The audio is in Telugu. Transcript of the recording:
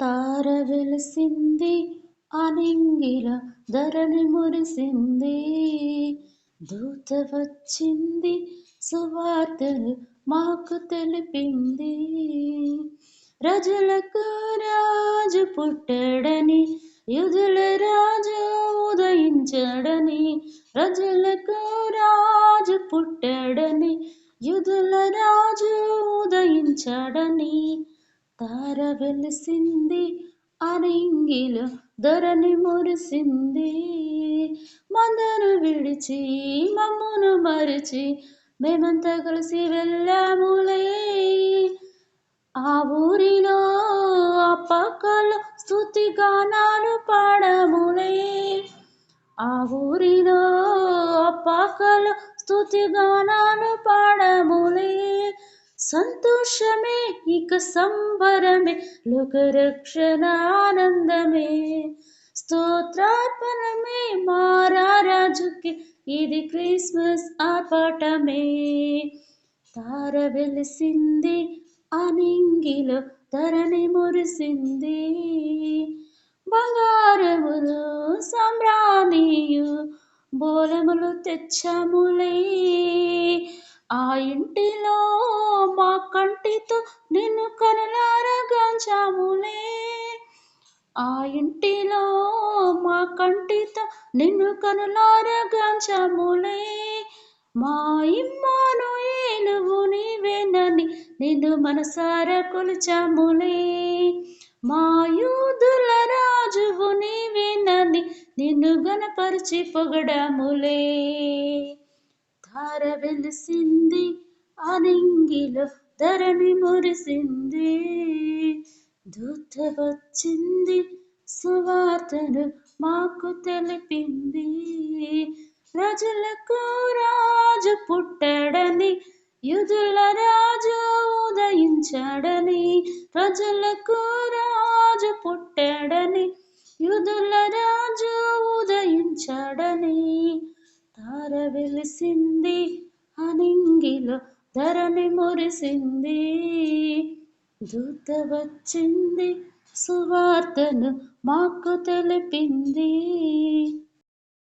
తార వెలిసింది అనింగిల ధరణి మురిసింది. దూత వచ్చింది సువార్తలు మాకు తెలిపింది. రజలకు రాజు పుట్టడని యుధుల రాజు ఉదయించడని రజలకు రాజు పుట్టడని యుధుల రాజు ఉదయించడని తార వెలిసింది అరింగిలో ధరణి మురిసింది. మందను విడిచి మమ్మును మరిచి మేమంతా కలిసి వెళ్ళాములే. ఆ ఊరిలో ఆ పక్కలో స్థుతి గానాలు పాడములే. ఆ ఊరిలో ఆ పక్కలో స్థుతి గానాలు పాడములే. సంతోషమే ఇక సంబరమే లోకరక్షణ ఆనందమే స్తోత్రార్పణమే మారారాజుకి ఇది క్రిస్మస్ ఆర్పాటమే. తార వెలిసింది అనింగిలో ధరణి మురిసింది. బంగారములు సమ్రాణియు బోలములు తెచ్చములే. ఆ ఇంటిలో మా కంటితో నిన్ను కనులారగాంచాములే ఆ ఇంటిలో మా కంటితో నిన్ను కనులారగాంచాములే మా ఇమ్మాను ఏలువు నీవేనని నిన్ను మనసార కొలిచాములే. మా యూదుల రాజువు నీవేనని నిన్ను గనపరిచి పొగడాములే. ధార వెలిసింది అనింగిలో ధరణి మురిసింది. దూత వచ్చింది సువార్తను మాకు తెలిపింది. రాజులకు రాజు పుట్టాడని యుధుల రాజు ఉదయించాడని ప్రజలకు రాజు పుట్టాడని యుధుల రాజు ఉదయించాడని. వెలిసింది అనింగిలో ధరణి మురిసింది. దూత వచ్చింది సువార్తను మాకు తెలిపింది.